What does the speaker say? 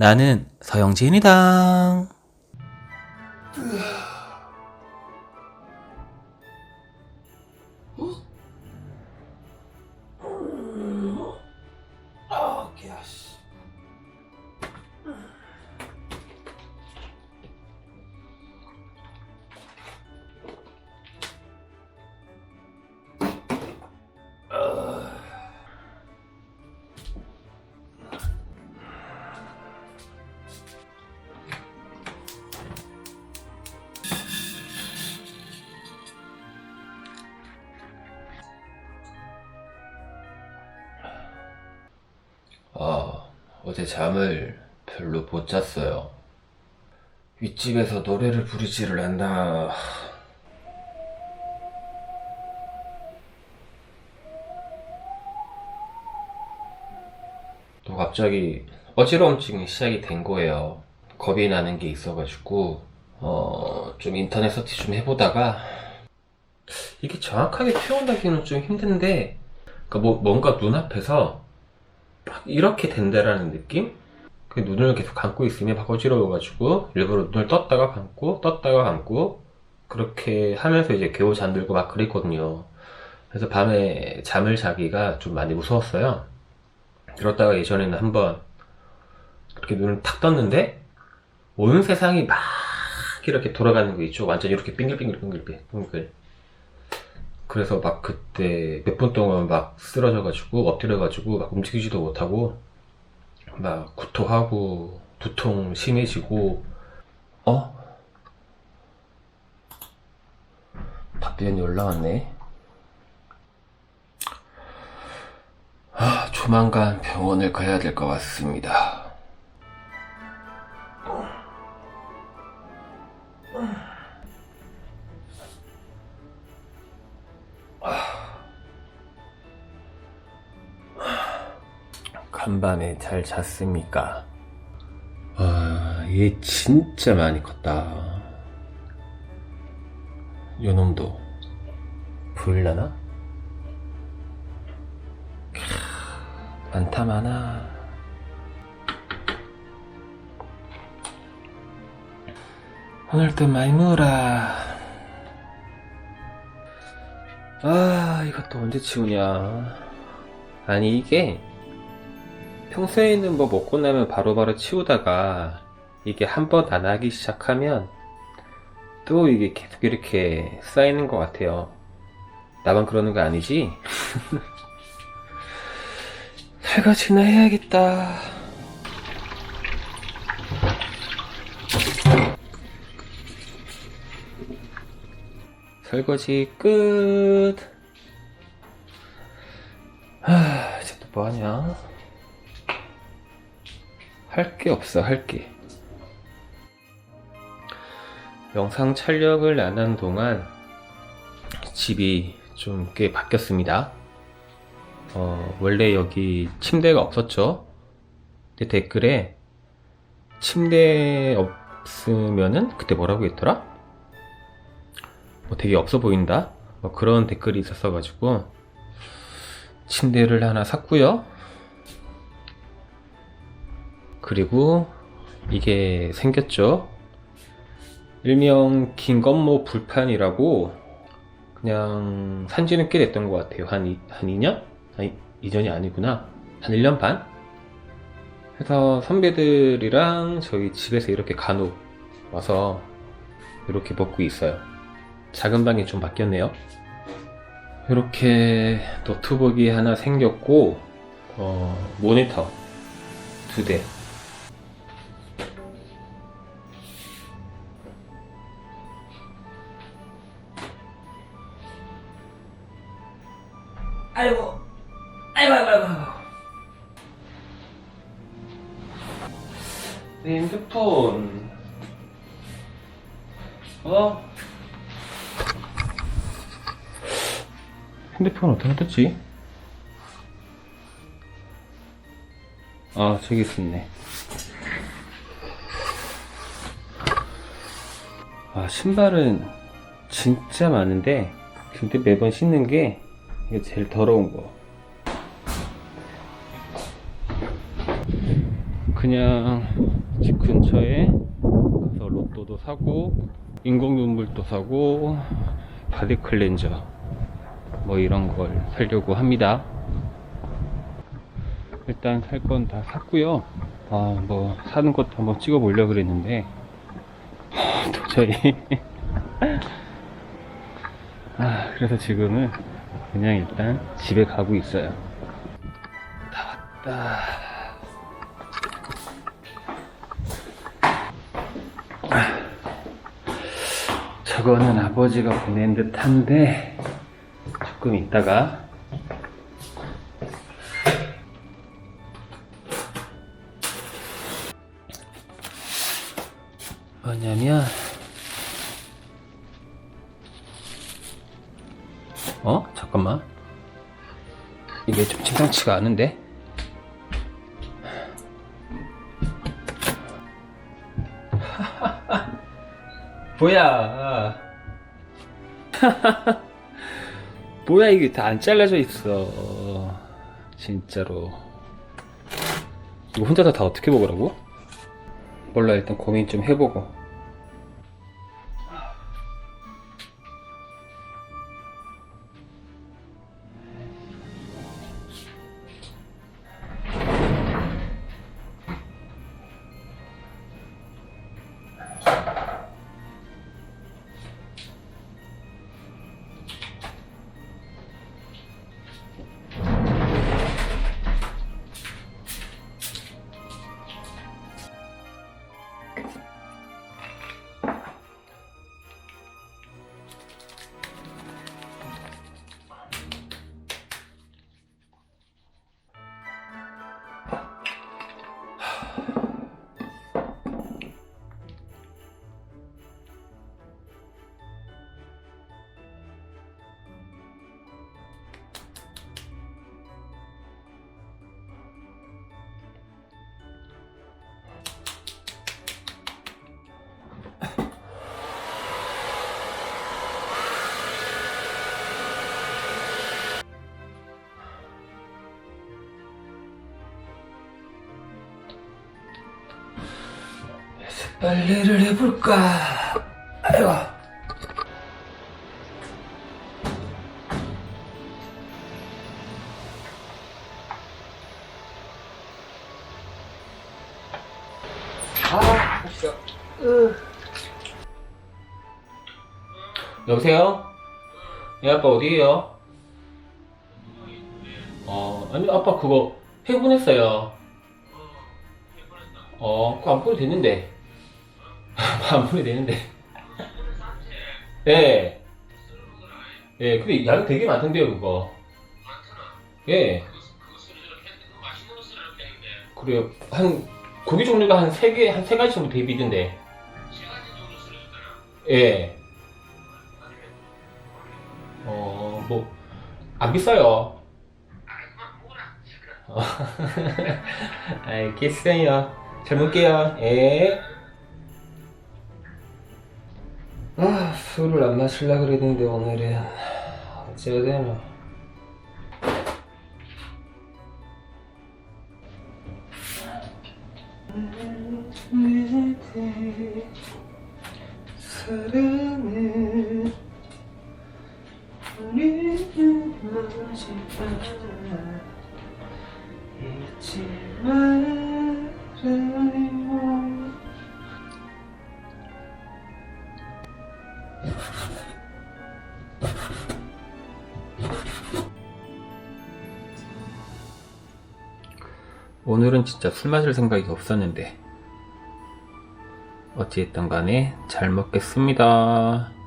나는 서영진이다. 아, 어제 잠을 별로 못 잤어요. 윗집에서 노래를 부르지를 않나. 또 갑자기 어지러움증이 시작이 된 거예요. 겁이 나는 게 있어가지고, 어, 좀 인터넷 서치 좀 해보다가, 이게 정확하게 표현하기는 좀 힘든데, 그러니까 뭐, 뭔가 눈앞에서 막 이렇게 된다라는 느낌? 그 눈을 계속 감고 있으면 막 어지러워가지고 일부러 눈을 떴다가 감고 떴다가 감고 그렇게 하면서 이제 겨우 잠들고 막 그랬거든요. 그래서 밤에 잠을 자기가 좀 많이 무서웠어요. 그러다가 예전에는 한번 그렇게 눈을 탁 떴는데 온 세상이 막 이렇게 돌아가는 거 있죠. 완전 이렇게 빙글빙글 빙글빙글 빙글. 그래서 막 그때 몇 분 동안 막 쓰러져가지고 엎드려가지고 막 움직이지도 못하고 막 구토하고 두통 심해지고. 어? 답변이 올라왔네. 아, 조만간 병원을 가야 될 것 같습니다 간밤에 잘 잤습니까? 와, 얘 진짜 많이 컸다. 요놈도 보일라나? 캬, 많다 많아. 오늘도 많이 먹어라. 아, 이것도 언제 치우냐. 아니, 이게 평소에는 뭐 먹고 나면 바로바로 치우다가 이게 한 번 안 하기 시작하면 또 이게 계속 이렇게 쌓이는 것 같아요. 나만 그러는 거 아니지? 설거지나 해야겠다. 설거지 끝. 하, 이제 또 뭐하냐? 할 게 없어, 할 게. 영상 촬영을 안 한 동안 집이 좀 꽤 바뀌었습니다. 어, 원래 여기 침대가 없었죠. 근데 댓글에 침대 없으면은 그때 뭐라고 했더라? 뭐 되게 없어 보인다? 뭐 그런 댓글이 있었어가지고 침대를 하나 샀고요. 그리고 이게 생겼죠. 일명 김건모 불판이라고 그냥 산지는 꽤 됐던 것 같아요. 한, 이, 한 2년? 아니, 이전이 아니구나. 한 1년 반? 해서 선배들이랑 저희 집에서 이렇게 간혹 와서 이렇게 먹고 있어요. 작은 방이 좀 바뀌었네요. 이렇게 노트북이 하나 생겼고, 어, 모니터 두 대. 아이고, 아이고, 아이고, 아이고. 내 핸드폰. 어? 핸드폰 어떻게 떴지? 아, 저기 있었네. 아, 신발은 진짜 많은데, 근데 매번 신는 게, 이게 제일 더러운 거. 그냥 집 근처에 가서 로또도 사고 인공 눈물도 사고 바디 클렌저 뭐 이런 걸 사려고 합니다. 일단 살 건 다 샀고요. 아 뭐 사는 것도 한번 찍어 보려고 그랬는데 하, 도저히 아 그래서 지금은 그냥 일단 집에 가고 있어요. 다 왔다. 저거는 아버지가 보낸 듯한데 조금 있다가 어? 잠깐만. 이게 좀 심상치가 않은데? 뭐야? 뭐야 이게 다 안 잘라져 있어. 진짜로. 이거 혼자서 다 어떻게 먹으라고? 몰라 일단 고민 좀 해보고 빨래를 해볼까 아이고 아. 여보세요? 예, 아빠 어디에요? 어, 아니, 아빠 그거 해보냈어요. 어, 그거 안 보내도 되는데. 안 보내도 되는데. 예. 예, 근데 양이 되게 많던데요, 그거. 예. 그래요. 한, 고기 종류가 한세 개, 한세 가지 정도 대비던데. 예. 어, 뭐, 안 비싸요. 어. 알겠어요. 잘 먹게요. 예. 아, 술을 안 마실라 그랬는데, 오늘은. 어째야 되나. 사랑해 우리는 마지막 잊지 오늘은 진짜 술 마실 생각이 없었는데 어찌됐든 간에 잘 먹겠습니다.